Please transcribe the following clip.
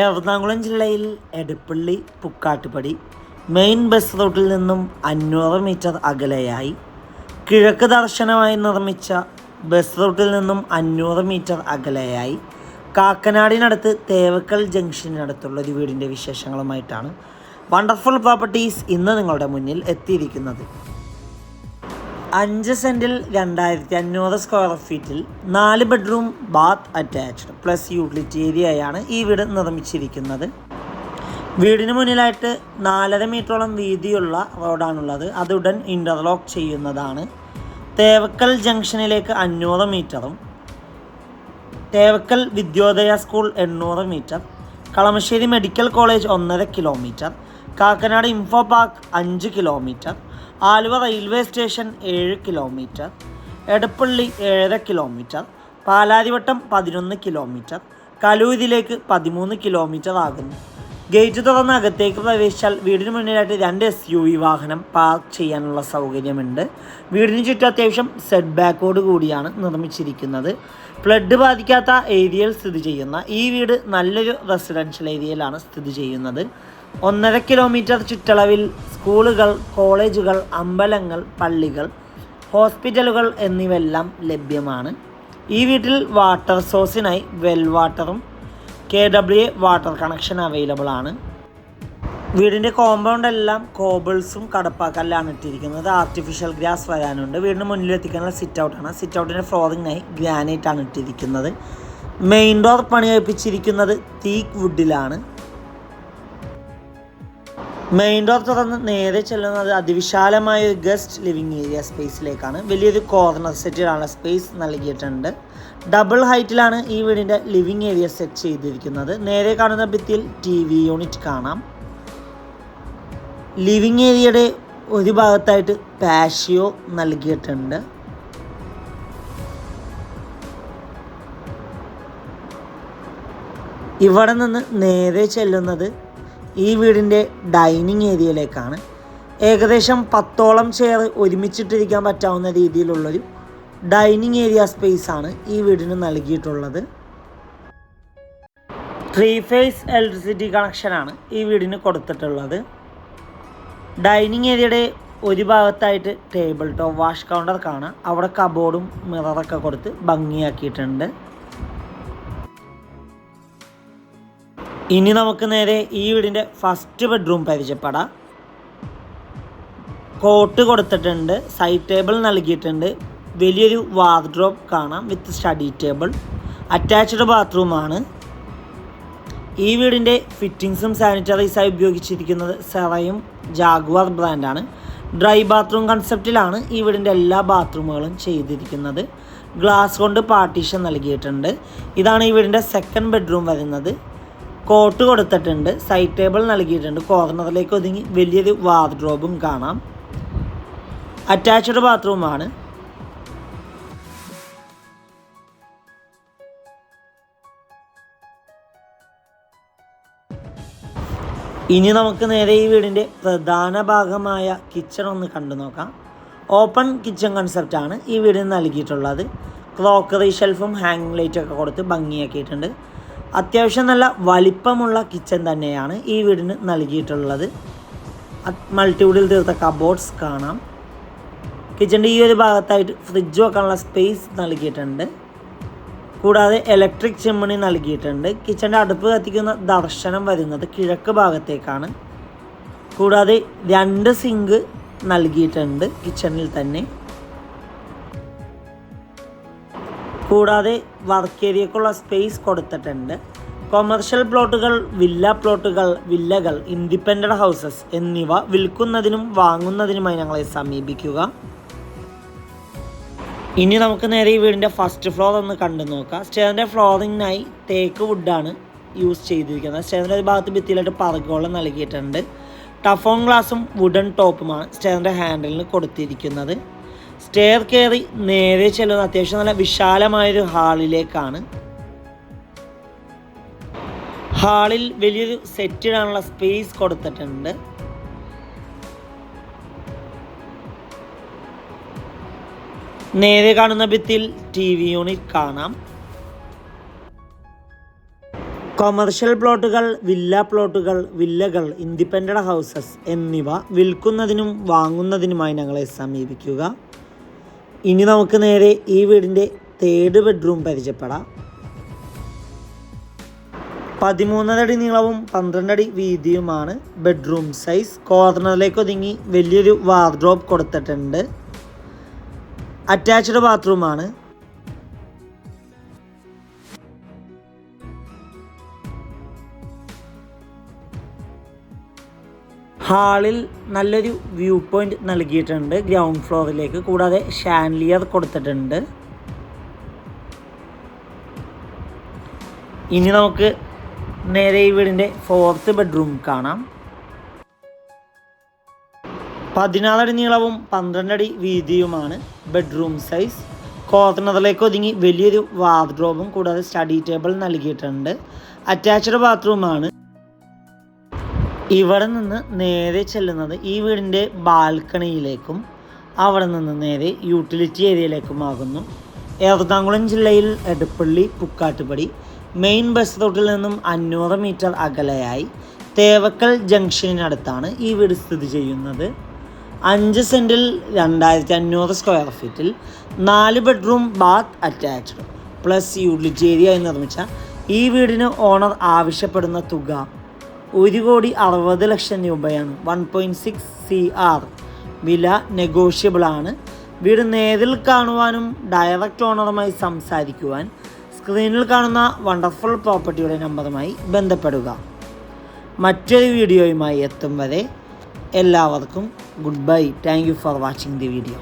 എറണാകുളം ജില്ലയിൽ Edappally Pukkattupadi main bus റൂട്ടിൽ നിന്നും അഞ്ഞൂറ് മീറ്റർ അകലെയായി. കിഴക്ക് ദർശനമായി നിർമ്മിച്ച ബസ് റൂട്ടിൽ നിന്നും അഞ്ഞൂറ് മീറ്റർ അകലെയായി. കാക്കനാടിനടുത്ത് തേവക്കൽ ജംഗ്ഷനടുത്തുള്ള ഒരു വീടിന്റെ വിശേഷങ്ങളുമായിട്ടാണ് വണ്ടർഫുൾ പ്രോപ്പർട്ടീസ് ഇന്ന് നിങ്ങളുടെ മുന്നിൽ എത്തിയിരിക്കുന്നത്. അഞ്ച് സെന്റിൽ രണ്ടായിരത്തി അഞ്ഞൂറ് സ്ക്വയർ ഫീറ്റിൽ നാല് bedroom bath attached plus utility ഏരിയയാണ് ഈ വീട് നിർമ്മിച്ചിരിക്കുന്നത്. വീടിന് മുന്നിലായിട്ട് നാലര മീറ്ററോളം വീതിയുള്ള റോഡാണുള്ളത് അത് ഉടൻ ഇന്റർലോക്ക് ചെയ്യുന്നതാണ്. തേവക്കൽ ജംഗ്ഷനിലേക്ക് അഞ്ഞൂറ് മീറ്ററും തേവക്കൽ വിദ്യോദയ സ്കൂൾ എണ്ണൂറ് മീറ്റർ കളമശ്ശേരി മെഡിക്കൽ കോളേജ് ഒന്നര കിലോമീറ്റർ കാക്കനാട് ഇൻഫോ പാർക്ക് അഞ്ച് കിലോമീറ്റർ ആലുവ റെയിൽവേ സ്റ്റേഷൻ ഏഴ് കിലോമീറ്റർ എടപ്പള്ളി ഏഴര കിലോമീറ്റർ പാലാരിവട്ടം പതിനൊന്ന് കിലോമീറ്റർ കലൂരിലേക്ക് പതിമൂന്ന് കിലോമീറ്റർ ആകുന്നു. ഗേറ്റ് തുറന്ന് അകത്തേക്ക് പ്രവേശിച്ചാൽ വീടിന് മുന്നിലായിട്ട് രണ്ട് എസ് യു വി വാഹനം പാർക്ക് ചെയ്യാനുള്ള സൗകര്യമുണ്ട്. വീടിന് ചുറ്റും അത്യാവശ്യം സെറ്റ് ബാക്കോട് കൂടിയാണ് നിർമ്മിച്ചിരിക്കുന്നത്. ഫ്ലഡ് ബാധിക്കാത്ത ഏരിയയിൽ സ്ഥിതി ചെയ്യുന്ന ഈ വീട് നല്ലൊരു റെസിഡൻഷ്യൽ ഏരിയയിലാണ് സ്ഥിതി ചെയ്യുന്നത്. ഒന്നര കിലോമീറ്റർ ചുറ്റളവിൽ സ്കൂളുകൾ കോളേജുകൾ അമ്പലങ്ങൾ പള്ളികൾ ഹോസ്പിറ്റലുകൾ എന്നിവയെല്ലാം ലഭ്യമാണ്. ഈ വീട്ടിൽ വാട്ടർ സോഴ്സിനായി വെൽ വാട്ടറും K W A water connection available ആണ്. വീടിന്റെ കോമ്പൗണ്ട് എല്ലാം കോബിൾസും കടപ്പാക്കല്ലാണ് ഇട്ടിരിക്കുന്നത്. ആർട്ടിഫിഷ്യൽ ഗ്രാസ് വരാനുണ്ട്. വീടിന് മുന്നിലെത്തിക്കാനുള്ള സിറ്റ് ഔട്ടാണ് സിറ്റ് ഔട്ടിന്റെ ഫ്ലോറിങ്ങിനായി ഗ്രാനൈറ്റ് ആണ് ഇട്ടിരിക്കുന്നത്. മെയിൻ ഡോർ പണി കഴിപ്പിച്ചിരിക്കുന്നത് തീക്ക് വുഡിലാണ് മെയിൻ ഡോർ തുറന്ന് നേരെ ചെല്ലുന്നത് അതിവിശാലമായ ഒരു ഗസ്റ്റ് ലിവിങ് ഏരിയ സ്പേസിലേക്കാണ് വലിയൊരു കോർണർ സെറ്റിലാണ് സ്പേസ് നൽകിയിട്ടുണ്ട്. ഡബിൾ ഹൈറ്റിലാണ് ഈ വീടിന്റെ ലിവിങ് ഏരിയ സെറ്റ് ചെയ്തിരിക്കുന്നത്. നേരെ കാണുന്ന ഭിത്തിയിൽ ടി വി യൂണിറ്റ് കാണാം. ലിവിങ് ഏരിയയുടെ ഒരു ഭാഗത്തായിട്ട് പാഷിയോ നൽകിയിട്ടുണ്ട്. ഇവിടെ നിന്ന് നേരെ ചെല്ലുന്നത് ഈ വീടിന്റെ ഡൈനിങ് ഏരിയയിലേക്കാണ്. ഏകദേശം പത്തോളം ചെയർ ഒരുമിച്ചിട്ടിരിക്കാൻ പറ്റാവുന്ന രീതിയിലുള്ളൊരു ഡൈനിങ് ഏരിയ സ്പേസ് ആണ് ഈ വീടിന് നൽകിയിട്ടുള്ളത്. ത്രീ ഫേസ് ഇലക്ട്രിസിറ്റി കണക്ഷനാണ് ഈ വീടിന് കൊടുത്തിട്ടുള്ളത്. ഡൈനിങ് ഏരിയയുടെ ഒരു ഭാഗത്തായിട്ട് ടേബിൾ ടോപ്പ് വാഷ് കൗണ്ടർ കാണാം. അവിടെ കബോർഡും മിററൊക്കെ കൊടുത്ത് ഭംഗിയാക്കിയിട്ടുണ്ട്. ഇനി നമുക്ക് നേരെ ഈ വീടിന്റെ ഫസ്റ്റ് ബെഡ്റൂം പരിചയപ്പെടാം. കോട്ട് കൊടുത്തിട്ടുണ്ട് സൈഡ് ടേബിൾ നൽകിയിട്ടുണ്ട്. വലിയൊരു വാർഡ്രോബ് കാണാം വിത്ത് സ്റ്റഡി ടേബിൾ അറ്റാച്ച്ഡ് ബാത്റൂമാണ് ഈ വീടിന്റെ ഫിറ്റിങ്സും സാനിറ്ററൈസായി ഉപയോഗിച്ചിരിക്കുന്നത് സെറയും ജാഗ്വാർ ബ്രാൻഡാണ് ഡ്രൈ ബാത്റൂം കൺസെപ്റ്റിലാണ് ഈ വീടിന്റെ എല്ലാ ബാത്റൂമുകളും ചെയ്തിരിക്കുന്നത്. ഗ്ലാസ് കൊണ്ട് പാർട്ടീഷൻ നൽകിയിട്ടുണ്ട്. ഇതാണ് ഈ വീടിന്റെ സെക്കൻഡ് ബെഡ്റൂം വരുന്നത്. കോട്ട് കൊടുത്തിട്ടുണ്ട്. സൈഡ് ടേബിൾ നൽകിയിട്ടുണ്ട്. കോർണറിലേക്ക് ഒതുങ്ങി വലിയൊരു വാർഡ്രോബും കാണാം. അറ്റാച്ച്ഡ് ബാത്റൂമാണ് ഇനി നമുക്ക് നേരെ ഈ വീടിന്റെ പ്രധാന ഭാഗമായ കിച്ചൺ ഒന്ന് കണ്ടു നോക്കാം. ഓപ്പൺ കിച്ചൺ കൺസെപ്റ്റാണ് ഈ വീടിന് നൽകിയിട്ടുള്ളത്. ക്രോക്കറി ഷെൽഫും ഹാങ് ലൈറ്റൊക്കെ കൊടുത്ത് ഭംഗിയാക്കിയിട്ടുണ്ട്. അത്യാവശ്യം നല്ല വലിപ്പമുള്ള കിച്ചൺ തന്നെയാണ് ഈ വീടിന് നൽകിയിട്ടുള്ളത്. മൾട്ടിവുഡിൽ തീർത്ത കബോർഡ്സ് കാണാം. കിച്ചന്റെ ഈ ഒരു ഭാഗത്തായിട്ട് ഫ്രിഡ്ജ് വെക്കാനുള്ള സ്പേസ് നൽകിയിട്ടുണ്ട്. കൂടാതെ ഇലക്ട്രിക് ചെമ്മണി നൽകിയിട്ടുണ്ട്. കിച്ചന്റെ അടുപ്പ് കത്തിക്കുന്ന ദർശനം വരുന്നത് കിഴക്ക് ഭാഗത്തേക്കാണ്. കൂടാതെ രണ്ട് സിങ്ക് നൽകിയിട്ടുണ്ട് കിച്ചണിൽ തന്നെ. കൂടാതെ വർക്ക് ഏരിയക്കുള്ള സ്പേസ് കൊടുത്തിട്ടുണ്ട്. കൊമേർഷ്യൽ പ്ലോട്ടുകൾ വില്ല പ്ലോട്ടുകൾ വില്ലകൾ ഇൻഡിപെൻഡന്റ് ഹൗസസ് എന്നിവ വിൽക്കുന്നതിനും വാങ്ങുന്നതിനുമായി ഞങ്ങളെ സമീപിക്കുക. ഇനി നമുക്ക് നേരെ ഈ വീടിന്റെ ഫസ്റ്റ് ഫ്ലോർ ഒന്ന് കണ്ടു നോക്കാം. സ്റ്റേറിന്റെ ഫ്ലോറിങ്ങിനായി തേക്ക് വുഡാണ് യൂസ് ചെയ്തിരിക്കുന്നത്. സ്റ്റേറിന്റെ ഒരു ഭാഗത്ത് ഭിത്തിയിലായിട്ട് പറകോളം നൽകിയിട്ടുണ്ട്. ടഫോൺ ഗ്ലാസും വുഡൻ ടോപ്പുമാണ് സ്റ്റേറിന്റെ ഹാൻഡിലിന് കൊടുത്തിരിക്കുന്നത്. സ്റ്റെയർ കയറി നേരെ ചെല്ലുന്ന അത്യാവശ്യം നല്ല വിശാലമായൊരു ഹാളിലേക്കാണ്. ഹാളിൽ വലിയൊരു സെറ്റിടാനുള്ള സ്പേസ് കൊടുത്തിട്ടുണ്ട്. നേരെ കാണുന്ന ഭിത്തിയിൽ ടി വി യൂണിറ്റ് കാണാം. കൊമേർഷ്യൽ പ്ലോട്ടുകൾ വില്ല പ്ലോട്ടുകൾ വില്ലകൾ ഇൻഡിപെൻഡന്റ് ഹൗസസ് എന്നിവ വിൽക്കുന്നതിനും വാങ്ങുന്നതിനുമായി ഞങ്ങളെ സമീപിക്കുക. ഇനി നമുക്ക് നേരെ ഈ വീടിന്റെ തേർഡ് ബെഡ്റൂം പരിചയപ്പെടാം. പതിമൂന്നരടി നീളവും പന്ത്രണ്ടടി വീതിയുമാണ് ബെഡ്റൂം സൈസ് കോർണറിലേക്ക് ഒതുങ്ങി വലിയൊരു വാർഡ്രോബ് കൊടുത്തിട്ടുണ്ട്. അറ്റാച്ച്ഡ് ബാത്റൂമാണ് ഹാളിൽ നല്ലൊരു വ്യൂ പോയിന്റ് നൽകിയിട്ടുണ്ട് ഗ്രൗണ്ട് ഫ്ലോറിലേക്ക് കൂടാതെ ഷാൻലിയർ കൊടുത്തിട്ടുണ്ട്. ഇനി നമുക്ക് നേരെ ഈ വീടിന്റെ ഫോർത്ത് ബെഡ്റൂം കാണാം. പതിനാലടി നീളവും പന്ത്രണ്ടടി വീതിയുമാണ് ബെഡ്റൂം സൈസ് കോർണറിലേക്ക് ഒതുങ്ങി വലിയൊരു വാർഡ്രോബും കൂടാതെ സ്റ്റഡി ടേബിൾ നൽകിയിട്ടുണ്ട്. അറ്റാച്ച്ഡ് ബാത്റൂമാണ് ഇവിടെ നിന്ന് നേരെ ചെല്ലുന്നത് ഈ വീടിന്റെ ബാൽക്കണിയിലേക്കും അവിടെ നിന്ന് നേരെ യൂട്ടിലിറ്റി ഏരിയയിലേക്കുമാകുന്നു എറണാകുളം ജില്ലയിൽ എടപ്പള്ളി പുക്കാട്ടുപടി മെയിൻ ബസ് റൂട്ടിൽ നിന്നും അഞ്ഞൂറ് മീറ്റർ അകലെയായി തേവക്കൽ ജംഗ്ഷനടുത്താണ് ഈ വീട് സ്ഥിതി ചെയ്യുന്നത്. അഞ്ച് സെന്റിൽ രണ്ടായിരത്തി അഞ്ഞൂറ് സ്ക്വയർ ഫീറ്റിൽ നാല് bedroom bath attached plus utility area എന്ന് നിർമ്മിച്ച ഈ വീടിന് ഓണർ ആവശ്യപ്പെടുന്ന തുക ഒരു കോടി അറുപത് ലക്ഷം രൂപയാണ്. One point six C R വില നെഗോഷ്യബിളാണ് വീട് നേരിൽ കാണുവാനും ഡയറക്റ്റ് ഓണറുമായി സംസാരിക്കുവാൻ സ്ക്രീനിൽ കാണുന്ന വണ്ടർഫുൾ പ്രോപ്പർട്ടിയുടെ നമ്പറുമായി ബന്ധപ്പെടുക. മറ്റൊരു വീഡിയോയുമായി എത്തും വരെ എല്ലാവർക്കും good bye thank you for watching the video